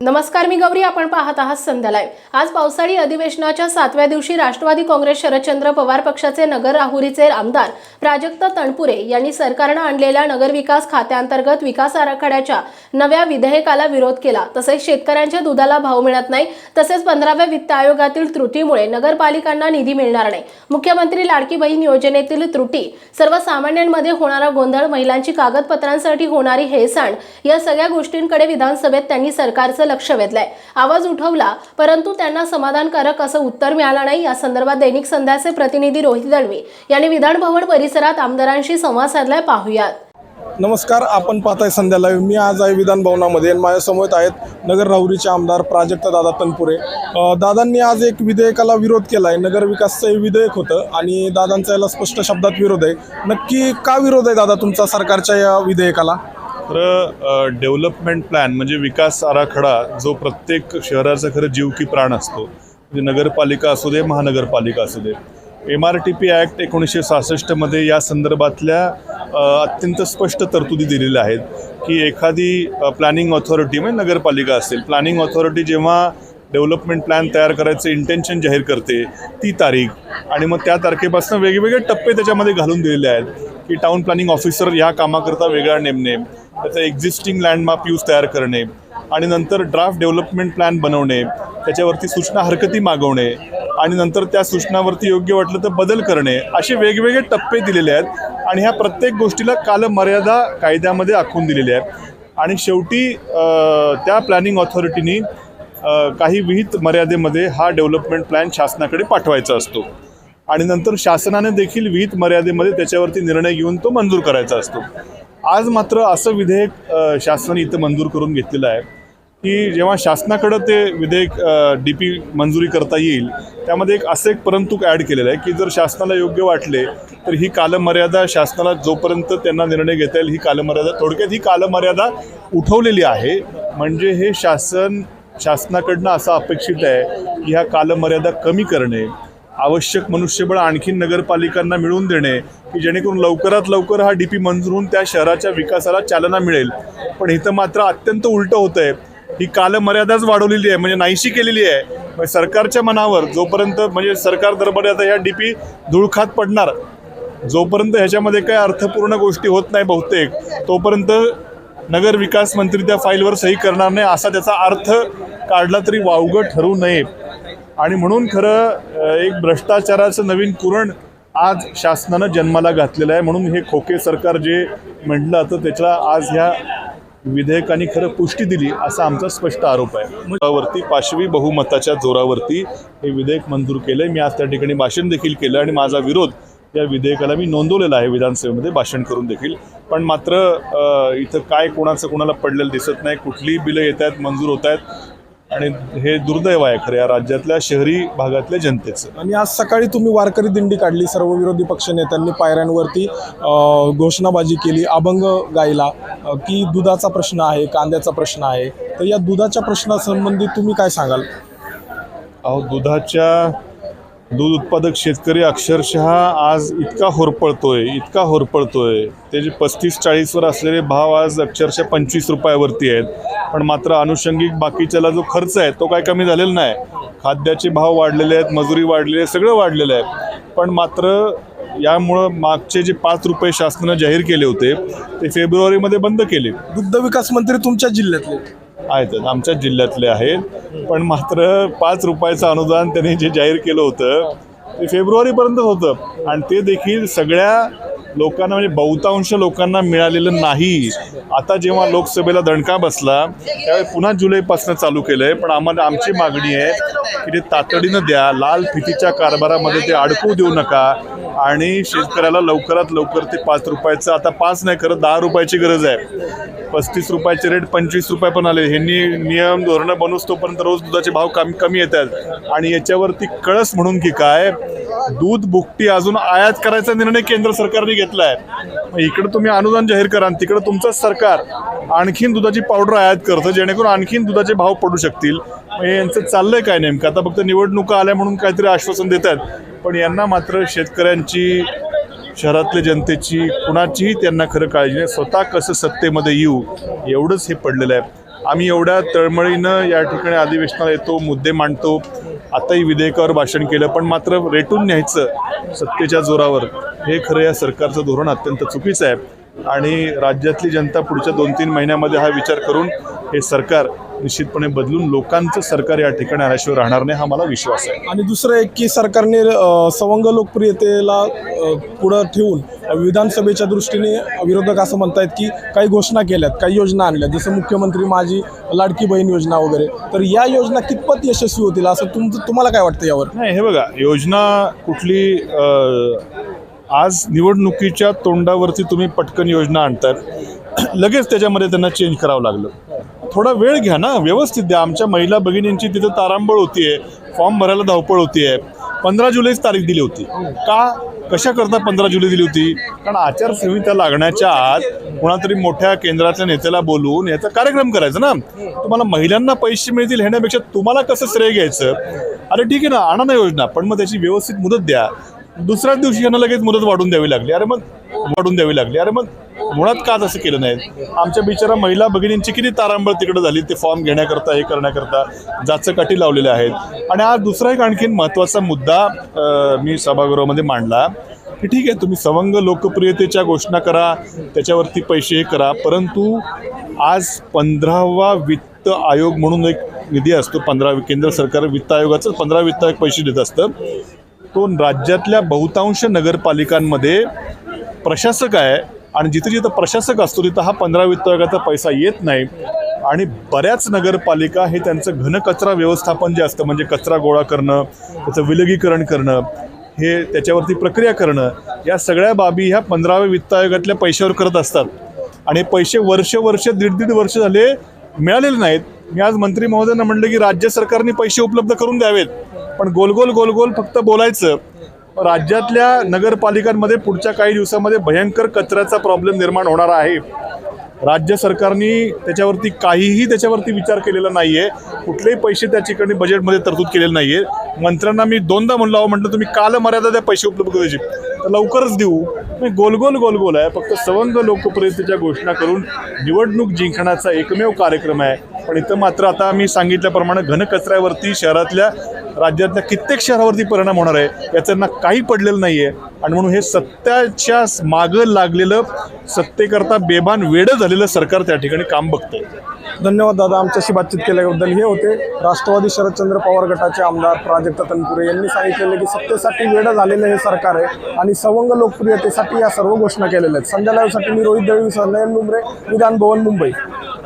नमस्कार मी गौरी. आपण पाहत आहात संध्या लाईव्ह आज पावसाळी अधिवेशनाच्या सातव्या दिवशी राष्ट्रवादी काँग्रेस शरदचंद्र पवार पक्षाचे नगर राहुरीचे आमदार प्राजक्त तणपुरे यांनी सरकारनं आणलेल्या नगरविकास खात्याअंतर्गत विकास आराखड्याच्या नव्या विधेयकाला विरोध केला. तसेच शेतकऱ्यांच्या दुधाला भाव मिळत नाही. तसेच पंधराव्या वित्त आयोगातील त्रुटीमुळे नगरपालिकांना निधी मिळणार नाही. मुख्यमंत्री लाडकी बहीण योजनेतील त्रुटी सर्वसामान्यांमध्ये होणारा गोंधळ महिलांची कागदपत्रांसाठी होणारी हेळसांड या सगळ्या गोष्टींकडे विधानसभेत त्यांनी सरकारचं लक्ष वेधलंय. आवाज उठवला परंतु त्यांना समाधानकारक असं उत्तर मिळालं नाही. या संदर्भात दैनिक संध्याचे प्रतिनिधी रोहित दळवी यांनी विधान भवन परिसरात आमदारांशी संवाद साधलाय. पाहूयात. नमस्कार आपण पाहताय संध्याला मी आज आहे विधान भवनामध्ये माझ्यासमोर आहेत नगर राहुरीचे आमदार प्राजक्त दादा तनपुरे. दादांनी आज एक विधेयकाला विरोध केला आहे नगर विकासचं हे विधेयक होतं आणि दादांचा याला स्पष्ट शब्दात विरोध आहे. नक्की का विरोध आहे दादा तुमचा सरकारच्या या विधेयकाला? तर डेव्हलपमेंट प्लॅन म्हणजे विकास आराखडा जो प्रत्येक शहराचा खरं जीव की प्राण असतो. म्हणजे नगरपालिका असू दे महानगरपालिका असू दे. M R T P act एकोणीसशे सहासष्टमध्ये या संदर्भातल्या अत्यंत स्पष्ट तरतुदी दिलेल्या आहेत की एखादी प्लॅनिंग ऑथॉरिटी म्हणजे नगरपालिका असेल. प्लॅनिंग ऑथॉरिटी जेव्हा डेव्हलपमेंट प्लॅन तयार करायचं इंटेन्शन जाहीर करते ती तारीख आणि मग त्या तारखेपासून वेगवेगळे टप्पे त्याच्यामध्ये घालून दिलेले आहेत की टाउन प्लॅनिंग ऑफिसर या कामाकरता वेगळा नेमणे त्याचं एक्झिस्टिंग लँडमार्क यूज तयार करणे आणि नंतर ड्राफ्ट डेव्हलपमेंट प्लॅन बनवणे त्याच्यावरती सूचना हरकती मागवणे आणि नंतर त्या सूचनावरती योग्य वाटलं तर बदल करणे असे वेगवेगळे टप्पे दिलेले आहेत आणि ह्या प्रत्येक गोष्टीला कालमर्यादा कायद्यामध्ये आखून दिलेली आहे आणि शेवटी त्या प्लॅनिंग ऑथॉरिटीनी काही विहित मर्यादेमध्ये हा डेव्हलपमेंट प्लॅन शासनाकडे पाठवायचा असतो. आणि नंतर शासनाने देखील विहित मर्यादेमध्ये त्याच्यावरती निर्णय घेऊन तो मंजूर करायचा असतो. आज मात्र असं विधेयक शासन शासनाने इथं मंजूर करून घेतलेलं आहे की जेव्हा शासनाकडं ते विधेयक डी पी मंजुरी करता येईल त्यामध्ये एक असं एक परंतु ॲड केलेलं आहे की जर शासनाला योग्य वाटले तर ही कालमर्यादा शासनाला जोपर्यंत त्यांना निर्णय घेता येईल ही कालमर्यादा थोडक्यात ही कालमर्यादा उठवलेली आहे. म्हणजे हे शासन शासनाकडनं असं अपेक्षित आहे की ह्या कालमर्यादा कमी करणे आवश्यक मनुष्यबळ आणखीन नगरपालिकांना मिळवून देणे की जेणेकरून लवकरात लवकर हा डी पी मंजूर होऊन त्या शहराच्या विकासाला चालना मिळेल. पण इथं मात्र अत्यंत उलटं होतं आहे ही कालमर्यादाच वाढवलेली आहे म्हणजे नाहीशी केलेली आहे. म्हणजे सरकारच्या मनावर जोपर्यंत म्हणजे सरकार दरबारी आता ह्या डी पी धुळखात पडणार जोपर्यंत ह्याच्यामध्ये काही अर्थपूर्ण गोष्टी होत नाही बहुतेक तोपर्यंत नगर विकास मंत्री त्या फाईलवर सही करणार नाही असा त्याचा अर्थ काढला तरी वावगं ठरू नये. आणि म्हणून खरं एक भ्रष्टाचाराचं नवीन कुरण आज शासनानं जन्माला घातलेलं आहे. म्हणून हे खोके सरकार जे म्हटलं तर त्याच्या आज ह्या विधेयकाने खरं पुष्टी दिली असा आमचा स्पष्ट आरोप आहे. त्यावरती पाशवी बहुमताच्या जोरावरती हे विधेयक मंजूर केलं मी आज त्या ठिकाणी भाषण देखील केलं आणि माझा विरोध या विधेयकाला मी नोंदवलेला आहे. विधानसभेमध्ये भाषण करून देखील. पण मात्र इथं काय कोणाचं कोणाला पडलेलं दिसत नाही. कुठलीही बिलं येत आहेत मंजूर होत आहेत. आणि हे दुर्दैव आहे खरं या राज्यातल्या शहरी भागातल्या जनतेचं. आणि आज सकाळी तुम्ही वारकरी दिंडी काढली सर्व विरोधी पक्षनेत्यांनी पायऱ्यांवरती घोषणाबाजी केली अभंग गायला. की दुधाचा प्रश्न आहे कांद्याचा प्रश्न आहे तर या दुधाच्या प्रश्नासंबंधी तुम्ही काय सांगाल? अहो दुधाच्या दूध उत्पादक शेतकरी अक्षरशः आज इतका होरपळतोय इतका होरपळतोय. ते जे पस्तीस चाळीसवर असलेले भाव आज अक्षरशः पंचवीस रुपयावरती आहेत. पण मात्र अनुषंगिक बाकीच्याला जो खर्च आहे तो काय कमी झालेला नाही. खाद्याचे भाव वाढलेले आहेत मजुरी वाढलेली आहे सगळं वाढलेलं आहे. पण मात्र यामुळं मागचे जे पाच रुपये शासनानं जाहीर केले होते ते फेब्रुवारीमध्ये बंद केले. दुग्ध विकास मंत्री तुमच्या जिल्ह्यातले. आहेत. आमच्याच जिल्ह्यातले आहेत. पण मात्र पाच रुपयाचं अनुदान त्यांनी जे जाहीर केलं होतं ते फेब्रुवारीपर्यंत होतं. आणि ते देखील सगळ्या लोकांना म्हणजे बहुतांश लोकांना मिळालेलं नाही. आता जेव्हा लोकसभेला दणका बसला त्यावेळी पुन्हा जुलैपासून चालू केलं आहे पण आम्हाला आमची मागणी आहे की ते तातडीनं द्या. लाल फितीच्या कारभारामध्ये ते अडकू देऊ नका. आणि शेतकऱ्याला लवकरात लवकर ते पाच रुपयाचं आता पाच नाही करत दहा रुपयाची गरज आहे. पस्तीस रुपयाचे रेट पंचवीस रुपये पण आले. ह्यांनी नियम धोरणं बनूस तोपर्यंत रोज दुधाचे भाव कमी कमी येत आहेत आणि याच्यावरती कळस म्हणून की काय दूध बुकटी अजून आयात करायचा निर्णय केंद्र सरकारने घेतला आहे इकडे तुम्ही अनुदान जाहीर करा आणि तिकडे तुमचंच सरकार आणखीन दुधाची पावडर आयात करतं जेणेकरून आणखीन दुधाचे भाव पडू शकतील. मग यांचं चाललंय काय नेमकं? आता फक्त निवडणुका आल्या म्हणून काहीतरी आश्वासन देत आहेत पण यांना मात्र शेतकऱ्यांची शहरातल्या जनतेची कुणाचीही त्यांना खरं काळजी नाही. स्वतः कसं सत्तेमध्ये येऊ एवढंच हे पडलेलं आहे. आम्ही एवढ्या तळमळीनं या ठिकाणी अधिवेशनाला येतो मुद्दे मांडतो. आताही विधेयकावर भाषण केलं पण मात्र रेटून न्यायचं सत्तेच्या जोरावर हे खरं या सरकारचं धोरण अत्यंत चुकीचं आहे. आणि राज्यातली जनता पुढच्या दोन तीन महिन्यामध्ये हा विचार करून हे सरकार निश्चितपणे बदलून लोकांचं सरकार या ठिकाणी आल्याशिवाय राहणार नाही हा मला विश्वास आहे. आणि दुसरं एक की सरकारने सवंग लोकप्रियतेला पुढं ठेवून विधानसभेच्या दृष्टीने विरोधक असं म्हणतायत की काही घोषणा केल्यात काही योजना आणल्यात जसं मुख्यमंत्री माझी लाडकी बहीण योजना वगैरे. तर या योजना कितपत यशस्वी होतील असं तुम तुम्हाला काय वाटतं यावर? नाही हे बघा योजना कुठली आज निवडणुकीच्या तोंडावरती तुम्ही पटकन योजना आणतात लगेच त्याच्यामध्ये त्यांना चेंज करावं लागलं. थोडा वेळ घ्या ना व्यवस्थित द्या. आमच्या महिला भगिनींची तिथं तारांबळ होतीये फॉर्म भरायला धावपळ होतीये. पंधरा जुलैच तारीख दिली होती. का? कशाकरता पंधरा जुलै दिली होती? कारण आचारसंहिता लागण्याच्या आत कोणातरी मोठ्या केंद्राच्या नेत्याला बोलून याचा कार्यक्रम करायचा ना. तुम्हाला महिलांना पैसे मिळतील ह्याण्यापेक्षा तुम्हाला कसं श्रेय घ्यायचं? अरे ठीक आहे ना आणा ना योजना पण मग त्याची व्यवस्थित मुदत द्या. दुसऱ्याच दिवशी यांना लगेच मुदत वाढून द्यावी लागली. अरे मग वाढून द्यावी लागली. अरे मग मुळात का तसं केलं नाही? आमच्या बिचारा महिला भगिनींची किती तारांबळ तिकडे झाली ते फॉर्म घेण्याकरता हे करण्याकरता जाचं काठी लावलेले आहेत. आणि आज दुसरा एक आणखीन महत्त्वाचा मुद्दा मी सभागृहामध्ये मांडला की ठीक आहे तुम्ही सवंग लोकप्रियतेच्या घोषणा करा त्याच्यावरती पैसे हे करा परंतु आज पंधरावा वित्त आयोग म्हणून एक निधी असतो पंधरा केंद्र सरकार वित्त आयोगाचं पंधरा वित्त आयोग पैसे देत असतं. तो राज्यातल्या बहुतांश नगरपालिकांमध्ये प्रशासक आहे आणि जिथे जिथं प्रशासक असतो तिथं हा पंधरा वित्त आयोगाचा पैसा येत नाही. आणि बऱ्याच नगरपालिका हे त्यांचं घनकचरा व्यवस्थापन जे असतं म्हणजे कचरा गोळा करणं त्याचं विलगीकरण करणं हे त्याच्यावरती प्रक्रिया करणं या सगळ्या बाबी ह्या पंधराव्या वित्त आयोगातल्या पैशावर करत असतात. आणि हे पैसे वर्ष वर्ष दीड दीड वर्ष झाले मिळालेले नाहीत. मी आज मंत्री महोदयांना म्हणलं की राज्य सरकारने पैसे उपलब्ध करून द्यावेत. पण गोलगोल गोलगोल फक्त बोलायचं. राज्यातल्या नगरपालिकांमध्ये पुढच्या काही दिवसामध्ये भयंकर कचऱ्याचा प्रॉब्लेम निर्माण होणार आहे. राज्य सरकारने त्याच्यावरती काहीही त्याच्यावरती विचार केलेला नाही आहे कुठलेही पैसे त्या ठिकाणी बजेटमध्ये तरतूद केलेलं नाही आहे मंत्र्यांना मी दोनदा म्हणलो आहो म्हटलं तुम्ही काल मर्यादा त्या पैसे उपलब्ध करायची तर लवकरच देऊ. नाही, गोलगोल गोलगोल आहे. फक्त सवंग लोकप्रियतेच्या घोषणा करून निवडणूक जिंकण्याचा एकमेव कार्यक्रम आहे. पण इथं मात्र आता मी सांगितल्याप्रमाणे घनकचऱ्यावरती शहरातल्या राज्यातल्या कित्येक शहरावरती परिणाम होणार आहे याचं त्यांना काही पडलेलं नाही आहे आणि म्हणून हे सत्याच्या मागं लागलेलं सत्तेकरता बेभान वेडं झालेलं सरकार त्या ठिकाणी काम बघतं धन्यवाद दादा आमच्याशी बातचीत केल्याबद्दल हे होते. राष्ट्रवादी शरदचंद्र पवार गटाचे आमदार प्राजक्त तनपुरे यांनी सांगितलेलं की सत्तेसाठी वेळ झालेलं हे सरकार आहे आणि सवंग लोकप्रियतेसाठी या सर्व घोषणा केलेल्या आहेत. संध्या लाईव्हसाठी मी रोहित दळवी नयन मुंबरे विधान भवन मुंबई.